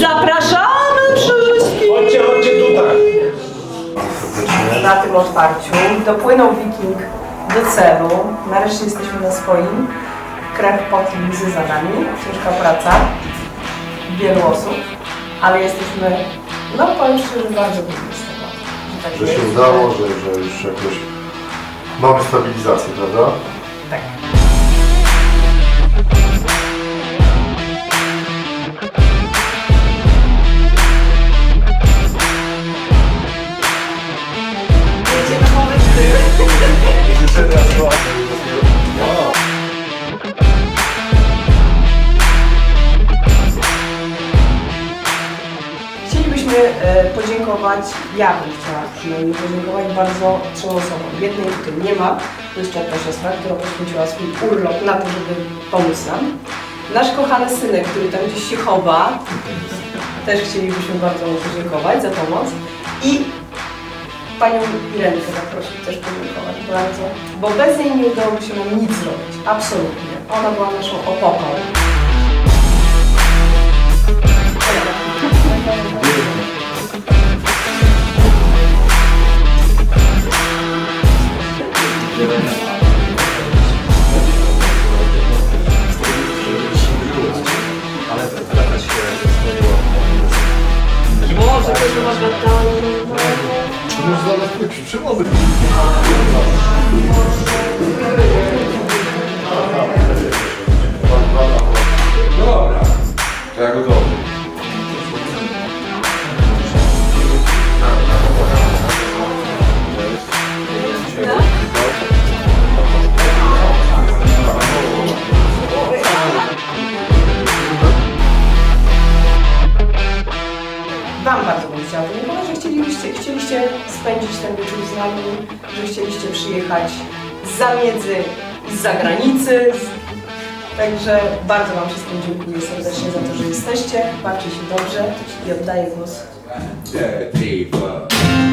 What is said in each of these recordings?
Zapraszamy wszystkich! Chodźcie, chodźcie tutaj. Na tym otwarciu dopłynął Wiking do celu. Nareszcie jesteśmy na swoim. Krew, pot i łzy za nami. Ciężka praca. Wielu osób. Ale jesteśmy, no powiem szczerze, bardzo dumni z tego. że tak Że się jest. udało, że, że już jakoś mamy stabilizację, prawda? Tak. Ja bym chciała przynajmniej podziękować bardzo trzem osobom. Jednej tutaj nie ma, to jest czarna siostra, która poświęciła swój urlop na to, żeby pomóc nam. Nasz kochany synek, który tam gdzieś się chowa, też chcielibyśmy bardzo mu podziękować za pomoc. I panią Irenkę zaprosić też podziękować bardzo, bo bez niej nie udałoby się nam nic zrobić, absolutnie. Ona była naszą opoką. Może zaraz jakieś przymody. Dobra. To ja gotowy. Chcieliście, chcieliście spędzić ten wieczór z nami, że chcieliście przyjechać z zamiedzy z zagranicy. Także bardzo Wam wszystkim dziękuję serdecznie za to, że jesteście. Bawcie się dobrze i oddaję głos Zamiast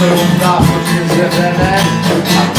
Sorumda fikrince veren